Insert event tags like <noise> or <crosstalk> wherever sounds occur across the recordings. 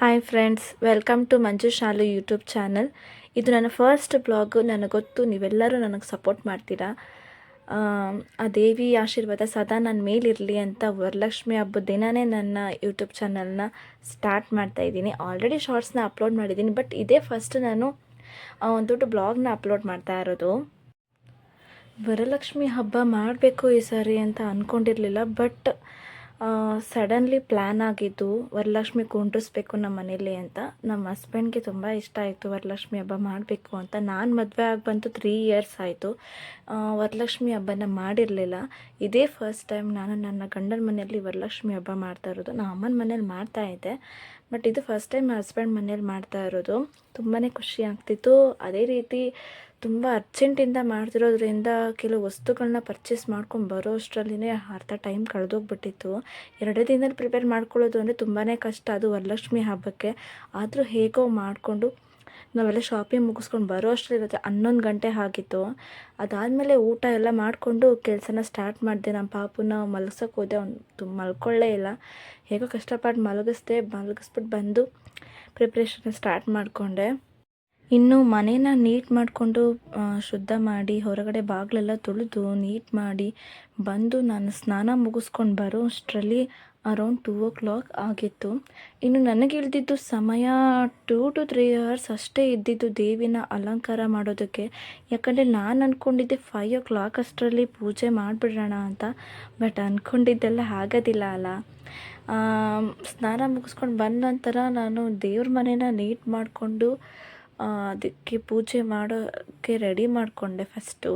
Hi friends welcome to Manju Shalu YouTube channel ಇದು ನನ್ನ first blog ನನಗೆ ಗೊತ್ತು, ನೀವೆಲ್ಲರೂ ನನಗೆ ಸಪೋರ್ಟ್ ಮಾಡ್ತೀರಾ? ಆ ದೇವಿ ಆಶೀರ್ವಾದ ಸದಾ ನನ್ನ ಮೇಲಿರಲಿ ಅಂತ ವರಲಕ್ಷ್ಮಿ ಹಬ್ಬದ ದಿನವೇ ನನ್ನ ಯೂಟ್ಯೂಬ್ ಚಾನಲ್ನ ಸ್ಟಾರ್ಟ್ ಮಾಡ್ತಾ ಇದ್ದೀನಿ. ಆಲ್ರೆಡಿ ಶಾರ್ಟ್ಸ್ನ ಅಪ್ಲೋಡ್ ಮಾಡಿದ್ದೀನಿ ಬಟ್ ಇದೇ ಫಸ್ಟ್ ನಾನು ಒಂದು ದೊಡ್ಡ ಬ್ಲಾಗ್ನ ಅಪ್ಲೋಡ್ ಮಾಡ್ತಾ ಇರೋದು. ವರಲಕ್ಷ್ಮಿ ಹಬ್ಬ ಮಾಡಬೇಕು ಈ ಸಾರಿ ಅಂತ ಅಂದ್ಕೊಂಡಿರಲಿಲ್ಲ ಬಟ್ ಸಡನ್ಲಿ ಪ್ಲ್ಯಾನ್ ಆಗಿದ್ದು ವರಲಕ್ಷ್ಮಿ ಕುಂಡ್ರಿಸ್ಬೇಕು ನಮ್ಮ ಮನೇಲಿ ಅಂತ ನಮ್ಮ ಹಸ್ಬೆಂಡ್ಗೆ ತುಂಬ ಇಷ್ಟ ಆಯಿತು. ವರಲಕ್ಷ್ಮಿ ಹಬ್ಬ ಮಾಡಬೇಕು ಅಂತ. ನಾನು ಮದುವೆ ಆಗಿ ಬಂತು ತ್ರೀ ಇಯರ್ಸ್ ಆಯಿತು. ವರಲಕ್ಷ್ಮಿ ಹಬ್ಬನ ಮಾಡಿರಲಿಲ್ಲ. ಇದೇ ಫಸ್ಟ್ ಟೈಮ್ ನಾನು ನನ್ನ ಗಂಡನ ಮನೆಯಲ್ಲಿ ವರಲಕ್ಷ್ಮಿ ಹಬ್ಬ ಮಾಡ್ತಾ ಇರೋದು. ನಮ್ಮ ಅಮ್ಮನ ಮನೇಲಿ ಮಾಡ್ತಾ ಇದ್ದೆ. ಬಟ್ ಇದು ಫಸ್ಟ್ ಟೈಮ್ ಹಸ್ಬೆಂಡ್ ಮನೇಲಿ ಮಾಡ್ತಾ ಇರೋದು. ತುಂಬಾ ಖುಷಿ ಆಗ್ತಿತ್ತು. ಅದೇ ರೀತಿ ತುಂಬ ಅರ್ಜೆಂಟಿಂದ ಮಾಡ್ತಿರೋದ್ರಿಂದ ಕೆಲವು ವಸ್ತುಗಳನ್ನ ಪರ್ಚೇಸ್ ಮಾಡ್ಕೊಂಡು ಬರೋ ಅಷ್ಟರಲ್ಲಿನೇ ಅರ್ಧ ಟೈಮ್ ಕಳೆದೋಗ್ಬಿಟ್ಟಿತ್ತು. ಎರಡೇ ದಿನದಲ್ಲಿ ಪ್ರಿಪೇರ್ ಮಾಡ್ಕೊಳ್ಳೋದು ಅಂದರೆ ತುಂಬಾ ಕಷ್ಟ. ಅದು ವರಲಕ್ಷ್ಮಿ ಹಬ್ಬಕ್ಕೆ. ಆದರೂ ಹೇಗೋ ಮಾಡಿಕೊಂಡು ನಾವೆಲ್ಲ ಶಾಪಿಂಗ್ ಮುಗಿಸ್ಕೊಂಡು ಬರೋ ಅಷ್ಟರಲ್ಲಿರುತ್ತೆ. ಹನ್ನೊಂದು ಗಂಟೆ ಆಗಿತ್ತು. ಅದಾದಮೇಲೆ ಊಟ ಎಲ್ಲ ಮಾಡಿಕೊಂಡು ಕೆಲಸನ ಸ್ಟಾರ್ಟ್ ಮಾಡಿದೆ. ನಮ್ಮ ಪಾಪುನ ಮಲಗ್ಸೋಕೆ ಹೋದೆ. ಅವ್ನು ಮಲ್ಕೊಳ್ಳೇ ಇಲ್ಲ. ಹೇಗೋ ಕಷ್ಟಪಟ್ಟು ಮಲಗಿಸ್ದೆ. ಮಲಗಿಸ್ಬಿಟ್ಟು ಬಂದು ಪ್ರಿಪ್ರೇಷನ್ ಸ್ಟಾರ್ಟ್ ಮಾಡಿಕೊಂಡೆ. ಇನ್ನು ಮನೇನ ನೀಟ್ ಮಾಡಿಕೊಂಡು ಶುದ್ಧ ಮಾಡಿ, ಹೊರಗಡೆ ಬಾಗಿಲೆಲ್ಲ ತೊಳೆದು ನೀಟ್ ಮಾಡಿ ಬಂದು ನಾನು ಸ್ನಾನ ಮುಗಿಸ್ಕೊಂಡು ಬರೋ ಅಷ್ಟರಲ್ಲಿ ಅರೌಂಡ್ ಟೂ ಓ ಕ್ಲಾಕ್ ಆಗಿತ್ತು. ಇನ್ನು ನನಗೆ ಇಳಿದಿದ್ದು ಸಮಯ ಟೂ ಟು ತ್ರೀ ಅವರ್ಸ್ ಅಷ್ಟೇ ಇದ್ದಿದ್ದು ದೇವಿನ ಅಲಂಕಾರ ಮಾಡೋದಕ್ಕೆ. ಯಾಕಂದರೆ ನಾನು ಅಂದ್ಕೊಂಡಿದ್ದೆ ಫೈವ್ ಓ ಕ್ಲಾಕ್ ಅಷ್ಟರಲ್ಲಿ ಪೂಜೆ ಮಾಡಿಬಿಡೋಣ ಅಂತ ಬಟ್ ಅಂದ್ಕೊಂಡಿದ್ದೆಲ್ಲ ಆಗೋದಿಲ್ಲ ಅಲ್ಲ. ಸ್ನಾನ ಮುಗಿಸ್ಕೊಂಡು ಬಂದ ನಂತರ ನಾನು ದೇವ್ರ ಮನೇನ ನೀಟ್ ಮಾಡಿಕೊಂಡು ಅದಕ್ಕೆ ಪೂಜೆ ಮಾಡೋಕ್ಕೆ ರೆಡಿ ಮಾಡಿಕೊಂಡೆ ಫಸ್ಟು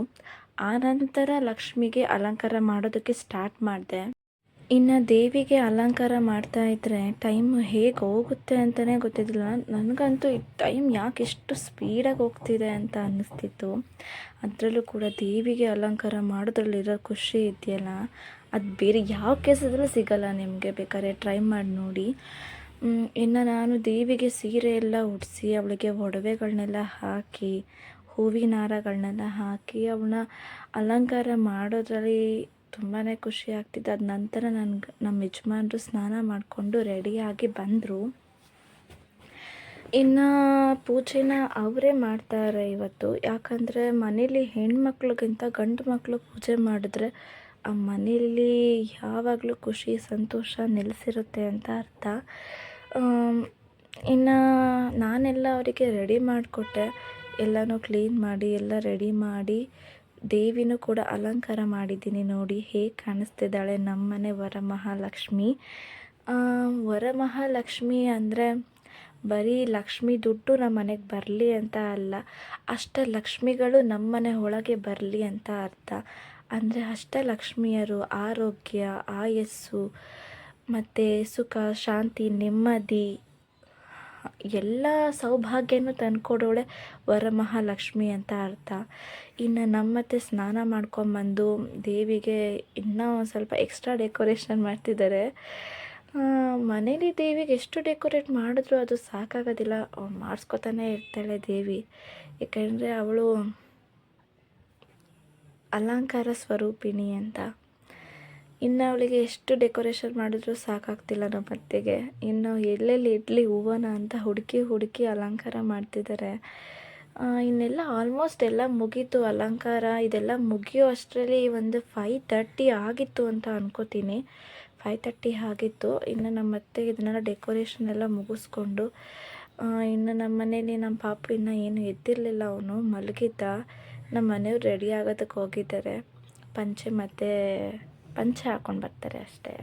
ಆನಂತರ ಲಕ್ಷ್ಮಿಗೆ ಅಲಂಕಾರ ಮಾಡೋದಕ್ಕೆ ಸ್ಟಾರ್ಟ್ ಮಾಡಿದೆ. ಇನ್ನು ದೇವಿಗೆ ಅಲಂಕಾರ ಮಾಡ್ತಾ ಇದ್ದರೆ ಟೈಮ್ ಹೇಗೆ ಹೋಗುತ್ತೆ ಅಂತಲೇ ಗೊತ್ತಿದ್ದಿಲ್ಲ. ನನಗಂತೂ ಈ ಟೈಮ್ ಯಾಕೆ ಎಷ್ಟು ಸ್ಪೀಡಾಗಿ ಹೋಗ್ತಿದೆ ಅಂತ ಅನ್ನಿಸ್ತಿತ್ತು. ಅದರಲ್ಲೂ ಕೂಡ ದೇವಿಗೆ ಅಲಂಕಾರ ಮಾಡೋದ್ರಲ್ಲಿರೋ ಖುಷಿ ಇದೆಯಲ್ಲ, ಅದು ಬೇರೆ ಯಾವ ಕೆಲಸದಲ್ಲೂ ಸಿಗಲ್ಲ ನಿಮಗೆ. ಬೇಕಾದ್ರೆ ಟ್ರೈ ಮಾಡಿ ನೋಡಿ. ಇನ್ನು ನಾನು ದೇವಿಗೆ ಸೀರೆ ಎಲ್ಲ ಉಡಿಸಿ ಅವಳಿಗೆ ಒಡವೆಗಳನ್ನೆಲ್ಲ ಹಾಕಿ, ಹೂವಿನ ಹಾರಗಳನ್ನೆಲ್ಲ ಹಾಕಿ ಅವಳನ್ನ ಅಲಂಕಾರ ಮಾಡೋದ್ರಲ್ಲಿ ತುಂಬಾ ಖುಷಿ ಆಗ್ತಿತ್ತು ಅದ ನಂತರ ನನ್ಗೆ ನಮ್ಮ ಯಜಮಾನರು ಸ್ನಾನ ಮಾಡಿಕೊಂಡು ರೆಡಿಯಾಗಿ ಬಂದರು. ಇನ್ನು ಪೂಜೆನ ಅವರೇ ಮಾಡ್ತಾರೆ ಇವತ್ತು. ಯಾಕಂದರೆ ಮನೇಲಿ ಹೆಣ್ಮಕ್ಳಿಗಿಂತ ಗಂಡು ಮಕ್ಕಳು ಪೂಜೆ ಮಾಡಿದ್ರೆ ಆ ಮನೇಲಿ ಯಾವಾಗಲೂ ಖುಷಿ, ಸಂತೋಷ ನೆಲೆಸಿರುತ್ತೆ ಅಂತ ಅರ್ಥ. ಇನ್ನು ನಾನೆಲ್ಲ ಅವರಿಗೆ ರೆಡಿ ಮಾಡಿಕೊಟ್ಟೆ. ಎಲ್ಲನೂ ಕ್ಲೀನ್ ಮಾಡಿ, ಎಲ್ಲ ರೆಡಿ ಮಾಡಿ, ದೇವಿನೂ ಕೂಡ ಅಲಂಕಾರ ಮಾಡಿದ್ದೀನಿ ನೋಡಿ. ಹೇಗೆ ಕಾಣಿಸ್ತಿದ್ದಾಳೆ ನಮ್ಮನೆ ವರಮಹಾಲಕ್ಷ್ಮಿ. ವರಮಹಾಲಕ್ಷ್ಮಿ ಅಂದರೆ ಬರೀ ಲಕ್ಷ್ಮಿ ದುಡ್ಡು ನಮ್ಮ ಮನೆಗೆ ಬರಲಿ ಅಂತ ಅಲ್ಲ, ಅಷ್ಟ ಲಕ್ಷ್ಮಿಗಳು ನಮ್ಮನೆ ಒಳಗೆ ಬರಲಿ ಅಂತ ಅರ್ಥ. ಅಂದರೆ ಅಷ್ಟಲಕ್ಷ್ಮಿಯರು ಆರೋಗ್ಯ, ಆಯಸ್ಸು ಮತ್ತು ಸುಖ, ಶಾಂತಿ, ನೆಮ್ಮದಿ, ಎಲ್ಲ ಸೌಭಾಗ್ಯನೂ ತಂದ್ಕೊಡೋಳೆ ವರಮಹಾಲಕ್ಷ್ಮಿ ಅಂತ ಅರ್ಥ. ಇನ್ನು ನಮ್ಮತ್ತೆ ಸ್ನಾನ ಮಾಡ್ಕೊಂಬಂದು ದೇವಿಗೆ ಇನ್ನೂ ಸ್ವಲ್ಪ ಎಕ್ಸ್ಟ್ರಾ ಡೆಕೋರೇಷನ್ ಮಾಡ್ತಿದ್ದಾರೆ ಮನೇಲಿ ದೇವಿಗೆ ಎಷ್ಟು ಡೆಕೋರೇಟ್ ಮಾಡಿದ್ರು ಅದು ಸಾಕಾಗೋದಿಲ್ಲ. ಮಾಡಿಸ್ಕೊತಾನೆ ಇರ್ತಾಳೆ ದೇವಿ. ಏಕೆಂದರೆ ಅವಳು ಅಲಂಕಾರ ಸ್ವರೂಪಿಣಿ ಅಂತ. ಇನ್ನು ಅವಳಿಗೆ ಎಷ್ಟು ಡೆಕೋರೇಷನ್ ಮಾಡಿದ್ರೂ ಸಾಕಾಗ್ತಿಲ್ಲ ನಮ್ಮ ಅತ್ತೆಗೆ. ಇನ್ನು ಎಲ್ಲೆಲ್ಲಿ ಇಡ್ಲಿ ಹೂವನ ಅಂತ ಹುಡುಕಿ ಹುಡುಕಿ ಅಲಂಕಾರ ಮಾಡ್ತಿದ್ದಾರೆ. ಇನ್ನೆಲ್ಲ ಆಲ್ಮೋಸ್ಟ್ ಎಲ್ಲ ಮುಗೀತು. ಅಲಂಕಾರ ಇದೆಲ್ಲ ಮುಗಿಯೋ ಅಷ್ಟರಲ್ಲಿ ಒಂದು ಫೈ ತರ್ಟಿ ಆಗಿತ್ತು ಅಂತ ಅನ್ಕೋತೀನಿ. ಫೈವ್ ತರ್ಟಿ ಆಗಿತ್ತು. ಇನ್ನು ನಮ್ಮ ಅತ್ತೆ ಇದನ್ನೆಲ್ಲ ಡೆಕೋರೇಷನ್ ಎಲ್ಲ ಮುಗಿಸ್ಕೊಂಡು ಇನ್ನು ನಮ್ಮ ಮನೇಲಿ ನಮ್ಮ ಪಾಪು ಇನ್ನೂ ಏನು ಎದ್ದಿರಲಿಲ್ಲ. ಅವನು ಮಲಗಿದ್ದ. ನಮ್ಮ ಮನೆಯವ್ರು ರೆಡಿ ಆಗೋದಕ್ಕೆ ಹೋಗಿದ್ದಾರೆ. ಪಂಚೆ ಮತ್ತು ಪಂಚೆ ಹಾಕೊಂಡು ಬರ್ತಾರೆ ಅಷ್ಟೇ.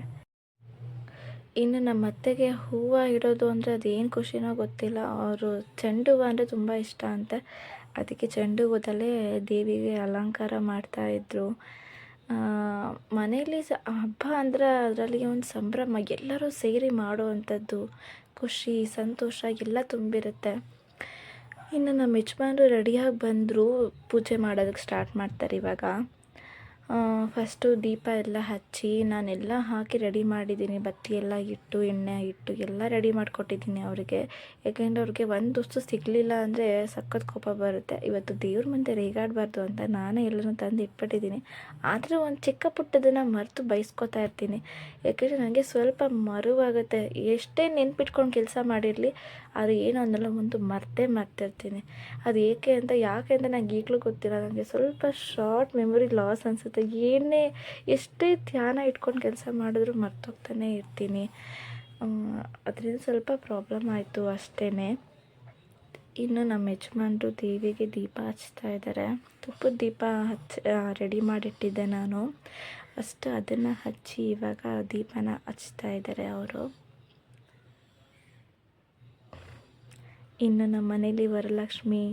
ಇನ್ನು ನಮ್ಮ ಅತ್ತೆಗೆ ಹೂವು ಇಡೋದು ಅಂದರೆ ಅದೇನು ಖುಷಿನೋ ಗೊತ್ತಿಲ್ಲ. ಅವರು ಚೆಂಡು ಹೂವು ಅಂದರೆ ತುಂಬ ಇಷ್ಟ ಅಂತೆ. ಅದಕ್ಕೆ ಚೆಂಡು ಹೂವದಲ್ಲೇ ದೇವಿಗೆ ಅಲಂಕಾರ ಮಾಡ್ತಾಯಿದ್ರು ಮನೇಲಿ ಮನೆಯಲ್ಲಿ ಹಬ್ಬ ಅಂದರೆ ಅದರಲ್ಲಿ ಒಂದು ಸಂಭ್ರಮ, ಎಲ್ಲರೂ ಸೇರಿ ಮಾಡುವಂಥದ್ದು ಖುಷಿ, ಸಂತೋಷ, ಎಲ್ಲ ತುಂಬಿರುತ್ತೆ. ಇನ್ನು ನಮ್ಮ ಯಜಮಾನ್ರು ರೆಡಿಯಾಗಿ ಬಂದರು ಪೂಜೆ ಮಾಡೋದಕ್ಕೆ ಸ್ಟಾರ್ಟ್ ಮಾಡ್ತಾರೆ ಇವಾಗ. ಫಸ್ಟು ದೀಪ ಎಲ್ಲ ಹಚ್ಚಿ ನಾನೆಲ್ಲ ಹಾಕಿ ರೆಡಿ ಮಾಡಿದ್ದೀನಿ. ಬತ್ತಿ ಎಲ್ಲ ಇಟ್ಟು, ಎಣ್ಣೆ ಇಟ್ಟು ಎಲ್ಲ ರೆಡಿ ಮಾಡಿಕೊಟ್ಟಿದ್ದೀನಿ ಅವರಿಗೆ. ಯಾಕೆಂದರೆ ಅವ್ರಿಗೆ ಒಂದು ವಸ್ತು ಸಿಗಲಿಲ್ಲ ಅಂದರೆ ಸಖತ್ ಕೋಪ ಬರುತ್ತೆ. ಇವತ್ತು ದೇವ್ರ ಮುಂದೆ ರೇಗಾಡಬಾರ್ದು ಅಂತ ನಾನೇ ಎಲ್ಲರೂ ತಂದು ಇಟ್ಬಿಟ್ಟಿದ್ದೀನಿ. ಆದರೂ ಒಂದು ಚಿಕ್ಕ ಪುಟ್ಟದನ್ನು ಮರೆತು ಬೈಸ್ಕೊತಾ ಇರ್ತೀನಿ. ಯಾಕೆಂದರೆ ನನಗೆ ಸ್ವಲ್ಪ ಮರುವಾಗುತ್ತೆ. ಎಷ್ಟೇ ನೆನ್ಪಿಟ್ಕೊಂಡು ಕೆಲಸ ಮಾಡಿರಲಿ ಅದು ಏನು ಅನ್ನೋಲ್ಲ ಒಂದು ಮರ್ತೇ ಮರ್ತಿರ್ತೀನಿ. ಅದು ಏಕೆ ಅಂತ, ಯಾಕೆ ಅಂತ ನಂಗೆ ಈಗಲೂ ಗೊತ್ತಿಲ್ಲ. ನನಗೆ ಸ್ವಲ್ಪ ಶಾರ್ಟ್ ಮೆಮೊರಿ ಲಾಸ್ ಅನಿಸುತ್ತೆ. ಏನೇ ಎಷ್ಟೇ ಧ್ಯಾನ ಇಟ್ಕೊಂಡು ಕೆಲಸ ಮಾಡಿದ್ರೂ ಮರ್ತೋಗ್ತಾನೆ ಇರ್ತೀನಿ. ಅದರಿಂದ ಸ್ವಲ್ಪ ಪ್ರಾಬ್ಲಮ್ ಆಯಿತು ಅಷ್ಟೇ ಇನ್ನು ನಮ್ಮ ಯಜಮಾನ್ರು ದೇವಿಗೆ ದೀಪ ಹಚ್ತಾ ಇದ್ದಾರೆ. ತುಪ್ಪದ ದೀಪ ಹಚ್ಚ ರೆಡಿ ಮಾಡಿಟ್ಟಿದ್ದೆ ನಾನು. ಅಷ್ಟು ಅದನ್ನು ಹಚ್ಚಿ ಇವಾಗ ದೀಪನ ಹಚ್ತಾ ಇದ್ದಾರೆ ಅವರು. ಇನ್ನು ನಮ್ಮ ಮನೇಲಿ ವರಲಕ್ಷ್ಮಿ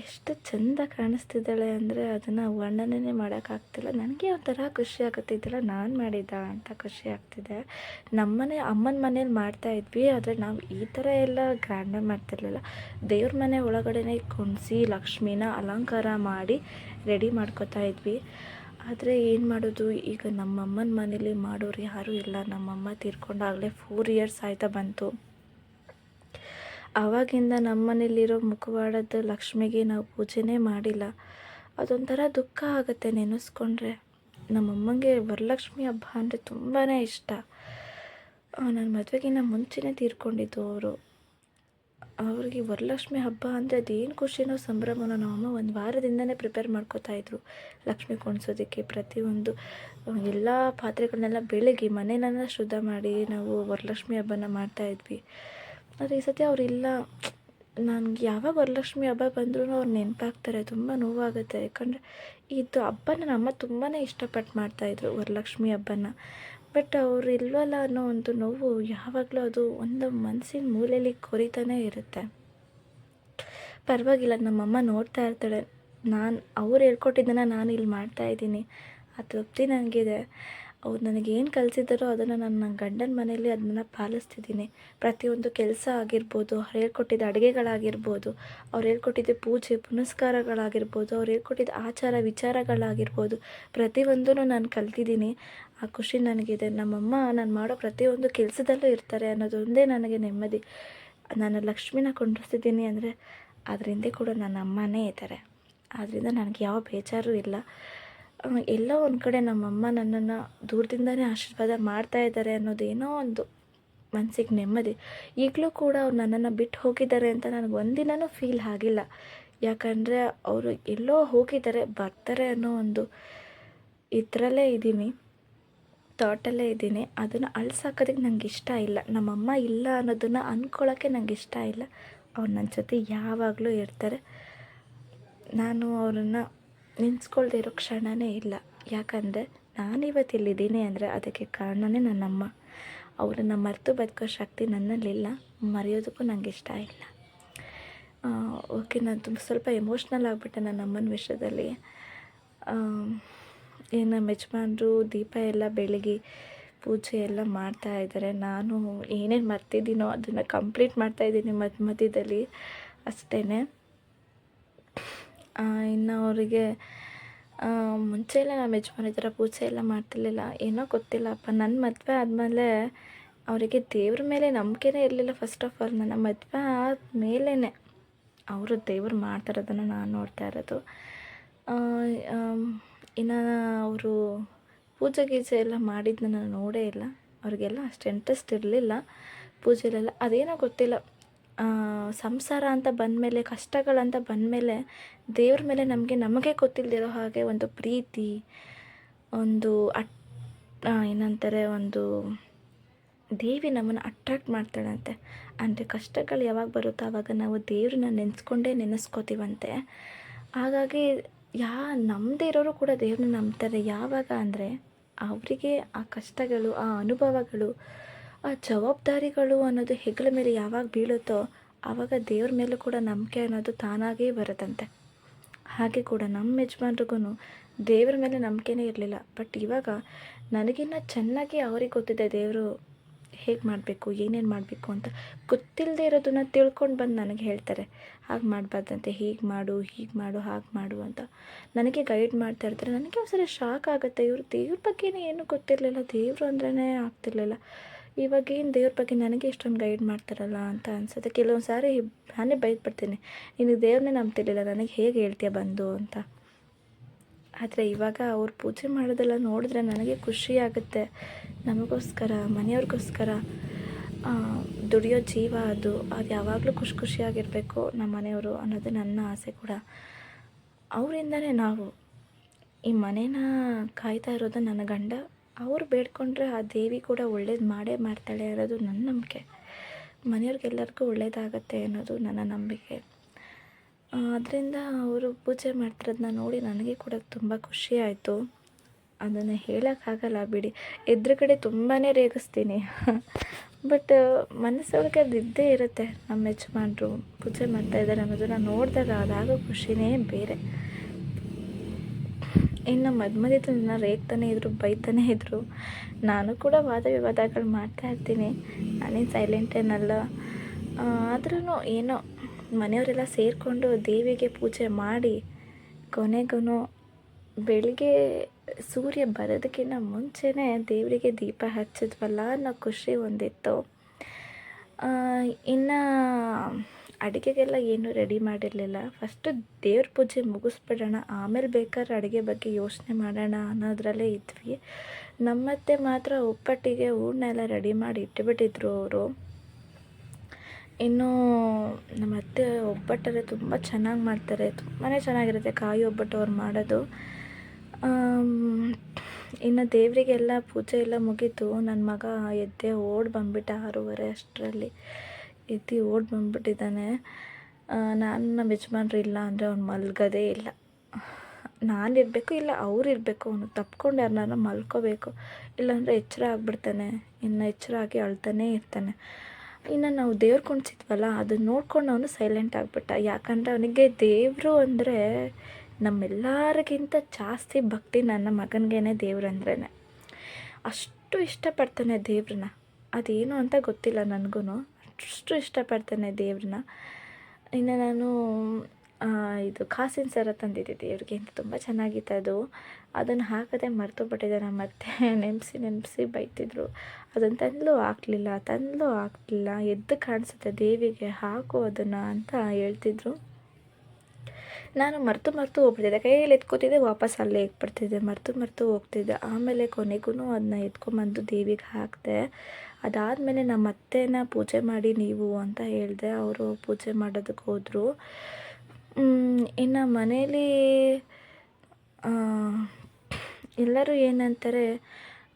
ಎಷ್ಟು ಚಂದ ಕಾಣಿಸ್ತಿದ್ದಾಳೆ ಅಂದರೆ ಅದನ್ನು ವರ್ಣನೆ ಮಾಡೋಕ್ಕಾಗ್ತಿಲ್ಲ. ನನಗೆ ಒಂಥರ ಖುಷಿ ಆಗುತ್ತಿದ್ದಿಲ್ಲ ನಾನು ಮಾಡಿದ್ದ ಅಂತ ಖುಷಿ ಆಗ್ತಿದೆ. ನಮ್ಮನೆ ಅಮ್ಮನ ಮನೇಲಿ ಮಾಡ್ತಾ ಇದ್ವಿ, ಆದರೆ ನಾವು ಈ ಥರ ಎಲ್ಲ ಗ್ರ್ಯಾಂಡಾಗಿ ಮಾಡ್ತಿರ್ಲಿಲ್ಲ. ದೇವ್ರ ಮನೆ ಒಳಗಡೆನೆ ಕುಣಿಸಿ ಲಕ್ಷ್ಮಿನ ಅಲಂಕಾರ ಮಾಡಿ ರೆಡಿ ಮಾಡ್ಕೋತಾ ಇದ್ವಿ. ಆದರೆ ಏನು ಮಾಡೋದು? ಈಗ ನಮ್ಮಮ್ಮನ ಮನೇಲಿ ಮಾಡೋರು ಯಾರೂ ಇಲ್ಲ. ನಮ್ಮಮ್ಮ ತೀರ್ಕೊಂಡಾಗಲೇ ಫೋರ್ ಇಯರ್ಸ್ ಆಯ್ತಾ ಬಂತು. ಆವಾಗಿಂದ ನಮ್ಮ ಮನೇಲಿರೋ ಮುಖವಾಡದ ಲಕ್ಷ್ಮಿಗೆ ನಾವು ಪೂಜೆನೇ ಮಾಡಿಲ್ಲ. ಅದೊಂಥರ ದುಃಖ ಆಗುತ್ತೆ ನೆನೆಸ್ಕೊಂಡ್ರೆ. ನಮ್ಮಮ್ಮಂಗೆ ವರಲಕ್ಷ್ಮಿ ಹಬ್ಬ ಅಂದರೆ ತುಂಬಾ ಇಷ್ಟ. ನನ್ನ ಮದುವೆಗಿನ್ನ ಮುಂಚೆನೇ ತೀರ್ಕೊಂಡಿದ್ದು ಅವರು. ಅವ್ರಿಗೆ ವರಲಕ್ಷ್ಮಿ ಹಬ್ಬ ಅಂದರೆ ಅದೇನು ಖುಷಿನೋ ಸಂಭ್ರಮನೋ ನಮ್ಮಮ್ಮ ಒಂದು ವಾರದಿಂದನೇ ಪ್ರಿಪೇರ್ ಮಾಡ್ಕೋತಾ ಇದ್ರು. ಲಕ್ಷ್ಮಿ ಕೊಣಿಸೋದಕ್ಕೆ ಪ್ರತಿಯೊಂದು, ಎಲ್ಲ ಪಾತ್ರೆಗಳನ್ನೆಲ್ಲ ಬೆಳಗ್ಗೆ ಮನೆಯನ್ನೆಲ್ಲ ಶುದ್ಧ ಮಾಡಿ ನಾವು ವರಲಕ್ಷ್ಮಿ ಹಬ್ಬನ ಮಾಡ್ತಾಯಿದ್ವಿ ಆದರೆ ಈ ಸತಿ ಅವರಿಲ್ಲ ನನಗೆ ಯಾವಾಗ ವರಲಕ್ಷ್ಮಿ ಹಬ್ಬ ಬಂದ್ರೂ ಅವ್ರು ನೆನಪಾಗ್ತಾರೆ, ತುಂಬ ನೋವಾಗುತ್ತೆ. ಯಾಕಂದರೆ ಇದು ಹಬ್ಬನ ನಮ್ಮ ತುಂಬಾ ಇಷ್ಟಪಟ್ಟು ಮಾಡ್ತಾಯಿದ್ರು ವರಲಕ್ಷ್ಮಿ ಹಬ್ಬನ. ಬಟ್ ಅವ್ರು ಇಲ್ವಲ್ಲ ಅನ್ನೋ ಒಂದು ನೋವು ಯಾವಾಗಲೂ ಅದು ಒಂದು ಮನಸ್ಸಿನ ಮೂಲೆಯಲ್ಲಿ ಕೊರಿತಾನೇ ಇರುತ್ತೆ. ಪರವಾಗಿಲ್ಲ, ನಮ್ಮಮ್ಮ ನೋಡ್ತಾ ಇರ್ತಾಳೆ. ನಾನು ಅವ್ರು ಹೇಳ್ಕೊಟ್ಟಿದ್ದನ್ನು ನಾನು ಇಲ್ಲಿ ಮಾಡ್ತಾಯಿದ್ದೀನಿ ಆ ತೃಪ್ತಿ ನನಗಿದೆ ಅವ್ರು ನನಗೇನು ಕಲಿಸಿದ್ದಾರೋ ಅದನ್ನು ನಾನು ನನ್ನ ಗಂಡನ ಮನೆಯಲ್ಲಿ ಅದನ್ನು ಪಾಲಿಸ್ತಿದ್ದೀನಿ. ಪ್ರತಿಯೊಂದು ಕೆಲಸ ಆಗಿರ್ಬೋದು, ಅವ್ರು ಹೇಳ್ಕೊಟ್ಟಿದ್ದ ಅಡುಗೆಗಳಾಗಿರ್ಬೋದು, ಅವ್ರು ಹೇಳ್ಕೊಟ್ಟಿದ್ದ ಪೂಜೆ, ಪುನಸ್ಕಾರಗಳಾಗಿರ್ಬೋದು, ಅವ್ರು ಹೇಳ್ಕೊಟ್ಟಿದ್ದ ಆಚಾರ ವಿಚಾರಗಳಾಗಿರ್ಬೋದು ಪ್ರತಿಯೊಂದೂ ನಾನು ಕಲ್ತಿದ್ದೀನಿ. ಆ ಖುಷಿ ನನಗಿದೆ. ನಮ್ಮಮ್ಮ ನಾನು ಮಾಡೋ ಪ್ರತಿಯೊಂದು ಕೆಲಸದಲ್ಲೂ ಇರ್ತಾರೆ ಅನ್ನೋದೊಂದೇ ನನಗೆ ನೆಮ್ಮದಿ. ನಾನು ಲಕ್ಷ್ಮಿನ ಕೊಂಡಿಸ್ತಿದ್ದೀನಿ ಅಂದರೆ ಅದರಿಂದ ಕೂಡ ನನ್ನ ಅಮ್ಮನೇ ಇದ್ದಾರೆ. ಆದ್ದರಿಂದ ನನಗೆ ಯಾವ ಬೇಜಾರು ಇಲ್ಲ. ಎಲ್ಲೋ ಒಂದು ಕಡೆ ನಮ್ಮಮ್ಮ ನನ್ನನ್ನು ದೂರದಿಂದನೇ ಆಶೀರ್ವಾದ ಮಾಡ್ತಾ ಇದ್ದಾರೆ ಅನ್ನೋದು ಏನೋ ಒಂದು ಮನಸ್ಸಿಗೆ ನೆಮ್ಮದಿ. ಈಗಲೂ ಕೂಡ ಅವ್ರು ನನ್ನನ್ನು ಬಿಟ್ಟು ಹೋಗಿದ್ದಾರೆ ಅಂತ ನನಗೆ ಒಂದಿನೂ ಫೀಲ್ ಆಗಿಲ್ಲ. ಯಾಕಂದರೆ ಅವರು ಎಲ್ಲೋ ಹೋಗಿದ್ದಾರೆ, ಬರ್ತಾರೆ ಅನ್ನೋ ಒಂದು ಇದರಲ್ಲೇ ಇದ್ದೀನಿ, ಥಾಟಲ್ಲೇ ಇದ್ದೀನಿ. ಅದನ್ನು ಅಳ್ಸಾಕೋದಕ್ಕೆ ನನಗೆ ಇಷ್ಟ ಇಲ್ಲ. ನಮ್ಮಮ್ಮ ಇಲ್ಲ ಅನ್ನೋದನ್ನು ಅಂದ್ಕೊಳ್ಳೋಕ್ಕೆ ನನಗೆ ಇಷ್ಟ ಇಲ್ಲ. ಅವ್ರು ನನ್ನ ಜೊತೆ ಯಾವಾಗಲೂ ಇರ್ತಾರೆ. ನಾನು ಅವರನ್ನು ನೆನೆಸ್ಕೊಳ್ದೆ ಇರೋ ಕ್ಷಣವೇ ಇಲ್ಲ. ಯಾಕಂದರೆ ನಾನಿವತ್ತು ಇಲ್ಲಿದ್ದೀನಿ ಅಂದರೆ ಅದಕ್ಕೆ ಕಾರಣವೇ ನನ್ನಮ್ಮ. ಅವರನ್ನು ಮರೆತು ಬದುಕೋ ಶಕ್ತಿ ನನ್ನಲ್ಲಿಲ್ಲ. ಮರೆಯೋದಕ್ಕೂ ನನಗೆ ಇಷ್ಟ ಇಲ್ಲ. ಓಕೆ, ನಾನು ತುಂಬ ಸ್ವಲ್ಪ ಎಮೋಷ್ನಲ್ ಆಗಿಬಿಟ್ಟೆ ನನ್ನ ಅಮ್ಮನ ವಿಷಯದಲ್ಲಿ ಏನು ನಮ್ಮ ಯಜಮಾನ್ರು, ದೀಪ ಎಲ್ಲ ಬೆಳಗ್ಗೆ ಪೂಜೆ ಎಲ್ಲ ಮಾಡ್ತಾ ಇದ್ದಾರೆ. ನಾನು ಏನೇನು ಮರ್ತಿದ್ದೀನೋ ಅದನ್ನು ಕಂಪ್ಲೀಟ್ ಮಾಡ್ತಾಯಿದ್ದೀನಿ ಮಧ್ಯ ಮಧ್ಯದಲ್ಲಿ ಅಷ್ಟೇ ಇನ್ನು ಅವರಿಗೆ ಮುಂಚೆ ಎಲ್ಲ ನಮ್ಮ ಯಜಮಾನ್ ಪೂಜೆ ಎಲ್ಲ ಮಾಡ್ತಿರ್ಲಿಲ್ಲ. ಏನೋ ಗೊತ್ತಿಲ್ಲಪ್ಪ ನನ್ನ ಮದುವೆ ಆದಮೇಲೆ ಅವರಿಗೆ ದೇವ್ರ ಮೇಲೆ ನಂಬಿಕೆನೇ ಇರಲಿಲ್ಲ ಫಸ್ಟ್ ಆಫ್ ಆಲ್ ನನ್ನ ಮದುವೆ ಆದಮೇಲೇ ಅವರು ದೇವ್ರು ಮಾಡ್ತಿರೋದನ್ನು ನಾನು ನೋಡ್ತಾ ಇರೋದು. ಇನ್ನು ಅವರು ಪೂಜೆ ಗೀಜೆ ಎಲ್ಲ ಮಾಡಿದ್ದನ್ನ ನಾನು ನೋಡೇ ಇಲ್ಲ. ಅವರಿಗೆಲ್ಲ ಅಷ್ಟು ಇಂಟ್ರೆಸ್ಟ್ ಇರಲಿಲ್ಲ ಪೂಜೆಲೆಲ್ಲ. ಅದೇನೋ ಗೊತ್ತಿಲ್ಲ. ಸಂಸಾರ ಅಂತ ಬಂದಮೇಲೆ ಕಷ್ಟಗಳಂತ ಬಂದಮೇಲೆ ದೇವ್ರ ಮೇಲೆ ನಮಗೆ ನಮಗೆ ಗೊತ್ತಿಲ್ಲದಿರೋ ಹಾಗೆ ಒಂದು ಪ್ರೀತಿ, ಒಂದು ಅಟ್ ಏನಂತಾರೆ, ಒಂದು ದೇವಿ ನಮ್ಮನ್ನು ಅಟ್ರಾಕ್ಟ್ ಮಾಡ್ತಾಳಂತೆ. ಅಂದರೆ ಕಷ್ಟಗಳು ಯಾವಾಗ ಬರುತ್ತೋ ಆವಾಗ ನಾವು ದೇವ್ರನ್ನ ನೆನೆಸ್ಕೊಂಡೇ ನೆನೆಸ್ಕೋತೀವಂತೆ. ಹಾಗಾಗಿ ಯಾ ನಮ್ಮದೇ ಇರೋರು ಕೂಡ ದೇವ್ರನ್ನ ನಂಬ್ತಾರೆ. ಯಾವಾಗ ಅಂದರೆ, ಅವರಿಗೆ ಆ ಕಷ್ಟಗಳು, ಆ ಅನುಭವಗಳು ಆ ಜವಾಬ್ದಾರಿಗಳು ಅನ್ನೋದು ಹೆಗಲ ಮೇಲೆ ಯಾವಾಗ ಬೀಳುತ್ತೋ ಆವಾಗ ದೇವ್ರ ಮೇಲೆ ಕೂಡ ನಂಬಿಕೆ ಅನ್ನೋದು ತಾನಾಗೇ ಬರುತ್ತಂತೆ. ಹಾಗೆ ಕೂಡ ನಮ್ಮ ಯಜಮಾನ್ರಿಗೂ ದೇವ್ರ ಮೇಲೆ ನಂಬಿಕೆನೇ ಇರಲಿಲ್ಲ. ಬಟ್ ಇವಾಗ ನನಗಿನ್ನ ಚೆನ್ನಾಗಿ ಅವ್ರಿಗೆ ಗೊತ್ತಿದೆ ದೇವರು ಹೇಗೆ ಮಾಡಬೇಕು, ಏನೇನು ಮಾಡಬೇಕು ಅಂತ ಗೊತ್ತಿಲ್ಲದೆ ಇರೋದನ್ನ ತಿಳ್ಕೊಂಡು ಬಂದು ನನಗೆ ಹೇಳ್ತಾರೆ. ಹಾಗೆ ಮಾಡಬಾರ್ದಂತೆ, ಹೀಗೆ ಮಾಡು ಹೀಗೆ ಮಾಡು, ಹಾಗೆ ಮಾಡು ಅಂತ. ನನಗೆ ಗೈಡ್ ಮಾಡ್ತಾ ಇರ್ತಾರೆ. ನನಗೆ ಒಂದ್ಸರಿ ಶಾಕ್ ಆಗುತ್ತೆ. ಇವರು ದೇವ್ರ ಬಗ್ಗೆನೇ ಏನೂ ಗೊತ್ತಿರಲಿಲ್ಲ. ದೇವರು ಅಂದ್ರೇ ಆಗ್ತಿರ್ಲಿಲ್ಲ. ಇವಾಗ ಏನು ದೇವ್ರ ಬಗ್ಗೆ ನನಗೆ ಇಷ್ಟೊಂದು ಗೈಡ್ ಮಾಡ್ತಾರಲ್ಲ ಅಂತ ಅನ್ಸುತ್ತೆ. ಕೆಲವೊಂದು ಸಾರಿ ನಾನೇ ಬೈದ್ಬಿಡ್ತೀನಿ. ನಿನಗೆ ದೇವ್ರನ್ನೇ ನಂಬ್ತಿರ್ಲಿಲ್ಲ, ನನಗೆ ಹೇಗೆ ಹೇಳ್ತೀಯ ಬಂದು ಅಂತ. ಆದರೆ ಇವಾಗ ಅವ್ರು ಪೂಜೆ ಮಾಡೋದೆಲ್ಲ ನೋಡಿದ್ರೆ ನನಗೆ ಖುಷಿ ಆಗುತ್ತೆ. ನಮಗೋಸ್ಕರ, ಮನೆಯವ್ರಿಗೋಸ್ಕರ ದುಡಿಯೋ ಜೀವ ಅದು. ಅದು ಯಾವಾಗಲೂ ಖುಷಿ ಖುಷಿಯಾಗಿರಬೇಕು ನಮ್ಮ ಮನೆಯವರು ಅನ್ನೋದು ನನ್ನ ಆಸೆ ಕೂಡ. ಅವರಿಂದನೇ ನಾವು. ಈ ಮನೇನ ಕಾಯ್ತಾ ಇರೋದು ನನ್ನ ಗಂಡ. ಅವ್ರು ಬೇಡ್ಕೊಂಡ್ರೆ ಆ ದೇವಿ ಕೂಡ ಒಳ್ಳೇದು ಮಾಡೇ ಮಾಡ್ತಾಳೆ ಅನ್ನೋದು ನನ್ನ ನಂಬಿಕೆ. ಮನೆಯವ್ರಿಗೆಲ್ಲರಿಗೂ ಒಳ್ಳೇದಾಗತ್ತೆ ಅನ್ನೋದು ನನ್ನ ನಂಬಿಕೆ. ಅದರಿಂದ ಅವರು ಪೂಜೆ ಮಾಡ್ತಿರೋದನ್ನ ನೋಡಿ ನನಗೆ ಕೂಡ ತುಂಬ ಖುಷಿ ಆಯಿತು. ಅದನ್ನು ಹೇಳೋಕ್ಕಾಗಲ್ಲ ಬಿಡಿ. ಎದುರುಗಡೆ ತುಂಬಾ ರೇಗಿಸ್ತೀನಿ. <laughs> ಬಟ್ ಮನಸ್ಸೊಳಗೆ ಇದ್ದೇ ಇರುತ್ತೆ. ನಮ್ಮ ಯಜಮಾನ್ರು ಪೂಜೆ ಮಾಡ್ತಾ ಇದ್ದಾರೆ ಅನ್ನೋದನ್ನು ನೋಡಿದಾಗ ಅದಾಗೋ ಖುಷಿನೇ ಬೇರೆ. ಇನ್ನು ಮಧ್ಯ ನನ್ನ ರೇಗ್ತಾನೆ ಇದ್ರು ಬೈತಾನೆ ಇದ್ರು ನಾನು ಕೂಡ ವಾದ ವಿವಾದಗಳು ಮಾಡ್ತಾ ಇರ್ತೀನಿ. ನಾನೇನು ಸೈಲೆಂಟ್ ಏನಲ್ಲ ಆದ್ರೂ ಏನೋ ಮನೆಯವರೆಲ್ಲ ಸೇರಿಕೊಂಡು ದೇವಿಗೆ ಪೂಜೆ ಮಾಡಿ ಕೊನೆಗೂ ಬೆಳಿಗ್ಗೆ ಸೂರ್ಯ ಬರೋದಕ್ಕಿಂತ ಮುಂಚೆನೇ ದೇವರಿಗೆ ದೀಪ ಹಚ್ಚಿದ್ವಲ್ಲ ಅನ್ನೋ ಖುಷಿ ಹೊಂದಿತ್ತು ಇನ್ನು ಅಡುಗೆಗೆಲ್ಲ ಏನೂ ರೆಡಿ ಮಾಡಿರಲಿಲ್ಲ. ಫಸ್ಟು ದೇವ್ರ ಪೂಜೆ ಮುಗಿಸ್ಬಿಡೋಣ. ಆಮೇಲೆ ಬೇಕಾದ್ರೆ ಅಡುಗೆ ಬಗ್ಗೆ ಯೋಚನೆ ಮಾಡೋಣ ಅನ್ನೋದ್ರಲ್ಲೇ ಇದ್ವಿ. ನಮ್ಮತ್ತೆ ಮಾತ್ರ ಒಪ್ಪಟ್ಟಿಗೆ ಹೂರ್ಣ ಎಲ್ಲ ರೆಡಿ ಮಾಡಿ ಇಟ್ಟುಬಿಟ್ಟಿದ್ರು ಅವರು. ಇನ್ನು ನಮ್ಮತ್ತೆ ಒಬ್ಬಟ್ಟರೆ ತುಂಬ ಚೆನ್ನಾಗಿ ಮಾಡ್ತಾರೆ. ತುಂಬಾ ಚೆನ್ನಾಗಿರುತ್ತೆ ಕಾಯಿ ಒಬ್ಬಟ್ಟು ಅವ್ರು ಮಾಡೋದು. ಇನ್ನು ದೇವರಿಗೆಲ್ಲ ಪೂಜೆ ಎಲ್ಲ ಮುಗೀತು. ನನ್ನ ಮಗ ಎದ್ದೆ ಓಡಿ ಬಂದ್ಬಿಟ್ಟ ಆರೂವರೆ ಅಷ್ಟರಲ್ಲಿ. ಎದ್ದು ಓಡಿ ಬಂದ್ಬಿಟ್ಟಿದ್ದಾನೆ. ನಾನು ನಮ್ಮ ಯಜಮಾನ್ರು ಇಲ್ಲ ಅಂದರೆ ಅವ್ನು ಮಲ್ಗೋದೇ ಇಲ್ಲ. ನಾನು ಇರಬೇಕು ಇಲ್ಲ ಅವ್ರು ಇರಬೇಕು, ಅವನು ತಪ್ಕೊಂಡು ಯಾರನ್ನ ಮಲ್ಕೋಬೇಕು. ಇಲ್ಲಾಂದರೆ ಎಚ್ಚರ ಆಗಿಬಿಡ್ತಾನೆ. ಇನ್ನು ಎಚ್ಚರ ಆಗಿ ಅಳ್ತಾನೇ ಇರ್ತಾನೆ. ಇನ್ನು ನಾವು ದೇವ್ರು ಕುಣಿಸಿದ್ವಲ್ಲ ಅದನ್ನ ನೋಡ್ಕೊಂಡು ಅವನು ಸೈಲೆಂಟ್ ಆಗಿಬಿಟ್ಟ. ಯಾಕಂದರೆ ಅವನಿಗೆ ದೇವರು ಅಂದರೆ ನಮ್ಮೆಲ್ಲರಿಗಿಂತ ಜಾಸ್ತಿ ಭಕ್ತಿ ನನ್ನ ಮಗನಿಗೇನೆ ದೇವ್ರಂದ್ರೇ ಅಷ್ಟು ಇಷ್ಟಪಡ್ತಾನೆ ದೇವ್ರನ್ನ. ಅದೇನು ಅಂತ ಗೊತ್ತಿಲ್ಲ ನನಗೂ ಅಷ್ಟು ಇಷ್ಟಪಡ್ತೇನೆ ದೇವ್ರನ್ನ. ಇನ್ನು ನಾನು ಇದು ಕಾಸಿನ ಸರ ತಂದಿದ್ದೆ ದೇವ್ರಿಗೆ ಅಂತ ತುಂಬ ಚೆನ್ನಾಗಿತ್ತು ಅದು. ಅದನ್ನು ಹಾಕದೆ ಮರೆತು ಬಿಟ್ಟಿದ್ದೆ ನಮ್ಮ ಅತ್ತೆ ನೆನೆಸಿ ನೆನೆಸಿ ಬೈತಿದ್ರು. ಅದನ್ನು ತಂದಲೂ ಹಾಕ್ಲಿಲ್ಲ ತಂದಲೂ ಹಾಕ್ಲಿಲ್ಲ, ಎದ್ದು ಕಾಣಿಸುತ್ತೆ ದೇವಿಗೆ, ಹಾಕು ಅದನ್ನು ಅಂತ ಹೇಳ್ತಿದ್ರು. ನಾನು ಮರೆತು ಮರೆತು ಹೋಗ್ಬಿಡ್ತಿದ್ದೆ ಕೈಯಲ್ಲಿ ಎತ್ಕೋತಿದ್ದೆ, ವಾಪಸ್ ಅಲ್ಲೇ ಇಟ್ಬಿಡ್ತಿದ್ದೆ, ಮರೆತು ಮರೆತು ಹೋಗ್ತಿದ್ದೆ. ಆಮೇಲೆ ಕೊನೆಗೂ ಅದನ್ನ ಎತ್ಕೊಂಬಂದು ದೇವಿಗೆ ಹಾಕಿದೆ. ಅದಾದಮೇಲೆ ನಮ್ಮ ಅತ್ತೆನ ಪೂಜೆ ಮಾಡಿ ನೀವು ಅಂತ ಹೇಳಿದೆ ಅವರು ಪೂಜೆ ಮಾಡೋದಕ್ಕೆ ಹೋದರು. ಇನ್ನು ಮನೇಲಿ ಎಲ್ಲರೂ ಏನಂತಾರೆ,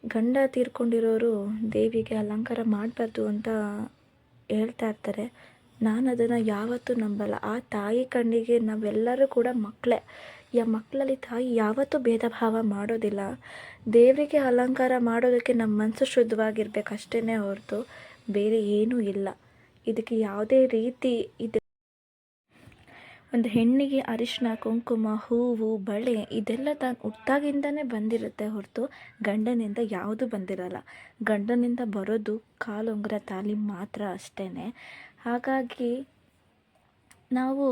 ಗಂಡ ತೀರ್ಕೊಂಡಿರೋರು ದೇವಿಗೆ ಅಲಂಕಾರ ಮಾಡಬಾರ್ದು ಅಂತ ಹೇಳ್ತಾ ಇರ್ತಾರೆ. ನಾನು ಅದನ್ನು ಯಾವತ್ತೂ ನಂಬಲ್ಲ. ಆ ತಾಯಿ ಕಣ್ಣಿಗೆ ನಾವೆಲ್ಲರೂ ಕೂಡ ಮಕ್ಕಳೇ. ಯಾ ಮಕ್ಕಳಲ್ಲಿ ತಾಯಿ ಯಾವತ್ತೂ ಭೇದ ಭಾವ ಮಾಡೋದಿಲ್ಲ. ದೇವರಿಗೆ ಅಲಂಕಾರ ಮಾಡೋದಕ್ಕೆ ನಮ್ಮ ಮನಸ್ಸು ಶುದ್ಧವಾಗಿರ್ಬೇಕು ಅಷ್ಟೇ ಹೊರತು ಬೇರೆ ಏನೂ ಇಲ್ಲ. ಇದಕ್ಕೆ ಯಾವುದೇ ರೀತಿ ಇದೆ. ಒಂದು ಹೆಣ್ಣಿಗೆ ಅರಿಶಿನ ಕುಂಕುಮ, ಹೂವು, ಬಳೆ ಇದೆಲ್ಲ ತಾನು ಹುಟ್ಟಾಗಿಂದನೇ ಬಂದಿರುತ್ತೆ ಹೊರತು ಗಂಡನಿಂದ ಯಾವುದೂ ಬಂದಿರಲ್ಲ. ಗಂಡನಿಂದ ಬರೋದು ಕಾಲುಂಗುರ ತಾಲಿ ಮಾತ್ರ ಅಷ್ಟೇ ಹಾಗಾಗಿ ನಾವು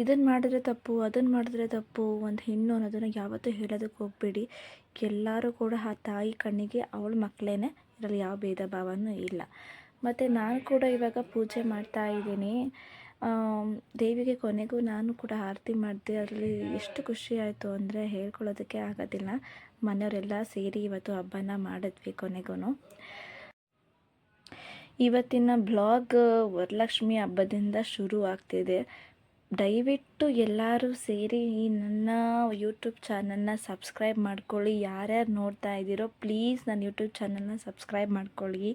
ಇದನ್ನು ಮಾಡಿದ್ರೆ ತಪ್ಪು ಅದನ್ನು ಮಾಡಿದ್ರೆ ತಪ್ಪು ಒಂದು ಹೆಣ್ಣು ಅನ್ನೋದನ್ನು ಯಾವತ್ತೂ ಹೇಳೋದಕ್ಕೆ ಹೋಗಬೇಡಿ. ಎಲ್ಲರೂ ಕೂಡ ಆ ತಾಯಿ ಕಣ್ಣಿಗೆ ಅವಳ ಮಕ್ಕಳೇ ಇದರಲ್ಲಿ ಯಾವ ಭೇದ ಭಾವನೂ ಇಲ್ಲ. ಮತ್ತು ನಾನು ಕೂಡ ಇವಾಗ ಪೂಜೆ ಮಾಡ್ತಾ ಇದ್ದೀನಿ. ದೇವಿಗೆ ಕೊನೆಗೂ ನಾನು ಕೂಡ ಆರತಿ ಮಾಡಿದೆ. ಅದರಲ್ಲಿ ಎಷ್ಟು ಖುಷಿ ಆಯಿತು ಅಂದರೆ ಹೇಳ್ಕೊಳ್ಳೋದಕ್ಕೆ ಆಗೋದಿಲ್ಲ. ಮನೆಯವರೆಲ್ಲ ಸೇರಿ ಇವತ್ತು ಹಬ್ಬನ ಮಾಡಿದ್ವಿ ಕೊನೆಗೂ ಇವತ್ತಿನ ಬ್ಲಾಗ್ ವರಲಕ್ಷ್ಮಿ ಹಬ್ಬದಿಂದ ಶುರು ಆಗ್ತಿದೆ. ದಯವಿಟ್ಟು ಎಲ್ಲರೂ ಸೇರಿ ಈ ನನ್ನ ಯೂಟ್ಯೂಬ್ ಚಾನಲ್ನ ಸಬ್ಸ್ಕ್ರೈಬ್ ಮಾಡ್ಕೊಳ್ಳಿ. ಯಾರ್ಯಾರು ನೋಡ್ತಾ ಇದ್ದೀರೋ ಪ್ಲೀಸ್ ನನ್ನ ಯೂಟ್ಯೂಬ್ ಚಾನಲ್ನ ಸಬ್ಸ್ಕ್ರೈಬ್ ಮಾಡ್ಕೊಳ್ಳಿ.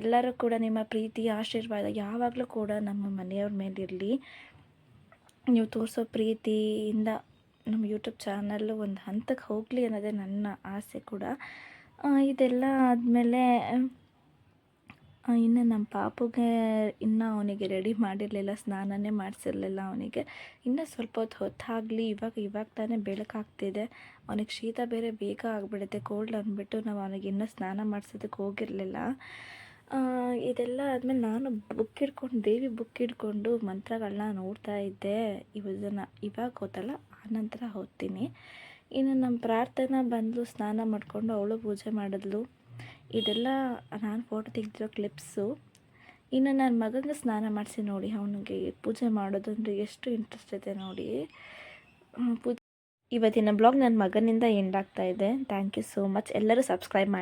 ಎಲ್ಲರೂ ಕೂಡ ನಿಮ್ಮ ಪ್ರೀತಿ, ಆಶೀರ್ವಾದ ಯಾವಾಗಲೂ ಕೂಡ ನಮ್ಮ ಮನೆಯವ್ರ ಮೇಲಿರಲಿ. ನೀವು ತೋರಿಸೋ ಪ್ರೀತಿಯಿಂದ ನಮ್ಮ ಯೂಟ್ಯೂಬ್ ಚಾನಲ್ಲು ಒಂದು ಹಂತಕ್ಕೆ ಹೋಗಲಿ ಅನ್ನೋದೇ ನನ್ನ ಆಸೆ ಕೂಡ. ಇದೆಲ್ಲ ಆದಮೇಲೆ ಇನ್ನು ನಮ್ಮ ಪಾಪುಗೆ ಇನ್ನು ಅವನಿಗೆ ರೆಡಿ ಮಾಡಿರಲಿಲ್ಲ, ಸ್ನಾನನೇ ಮಾಡಿಸಿರಲಿಲ್ಲ ಅವನಿಗೆ. ಇನ್ನೂ ಸ್ವಲ್ಪ ಹೊತ್ತು ಹೊತ್ತಾಗಲಿ, ಇವಾಗ ಇವಾಗ ತಾನೇ ಬೆಳಕಾಗ್ತಿದೆ. ಅವನಿಗೆ ಶೀತ ಬೇರೆ ಬೇಗ ಆಗಿಬಿಡುತ್ತೆ ಕೋಲ್ಡ್ ಅಂದ್ಬಿಟ್ಟು ನಾವು ಅವನಿಗೆ ಇನ್ನೂ ಸ್ನಾನ ಮಾಡಿಸೋದಕ್ಕೆ ಹೋಗಿರಲಿಲ್ಲ. ಇದೆಲ್ಲ ಆದಮೇಲೆ ನಾನು ಬುಕ್ ಹಿಡ್ಕೊಂಡು, ದೇವಿ ಬುಕ್ ಹಿಡ್ಕೊಂಡು ಮಂತ್ರಗಳನ್ನ ನೋಡ್ತಾ ಇದ್ದೆ. ಇವನ್ನ, ಇವಾಗ ಓದಲ್ಲ ಆನಂತರ ಓದ್ತೀನಿ. ಇನ್ನು ನಮ್ಮ ಪ್ರಾರ್ಥನಾ ಬಂದಳು ಸ್ನಾನ ಮಾಡಿಕೊಂಡು ಅವಳು ಪೂಜೆ ಮಾಡಿದ್ಲು. ಇದೆಲ್ಲ ನಾನು ಫೋಟೋ ತೆಗೆದಿರೋ ಕ್ಲಿಪ್ಸು ಇನ್ನು ನನ್ನ ಮಗನಿಗೆ ಸ್ನಾನ ಮಾಡಿಸಿ ನೋಡಿ, ಅವನಿಗೆ ಪೂಜೆ ಮಾಡೋದು ಅಂದರೆ ಎಷ್ಟು ಇಂಟ್ರೆಸ್ಟ್ ಇದೆ ನೋಡಿ. ಪೂಜೆ ಇವತ್ತಿನ ಬ್ಲಾಗ್ ನನ್ನ ಮಗನಿಂದ ಎಂಡ್ ಆಗ್ತಾ ಇದೆ. ಥ್ಯಾಂಕ್ ಯು ಸೋ ಮಚ್ ಎಲ್ಲರೂ ಸಬ್ಸ್ಕ್ರೈಬ್ ಮಾಡಿ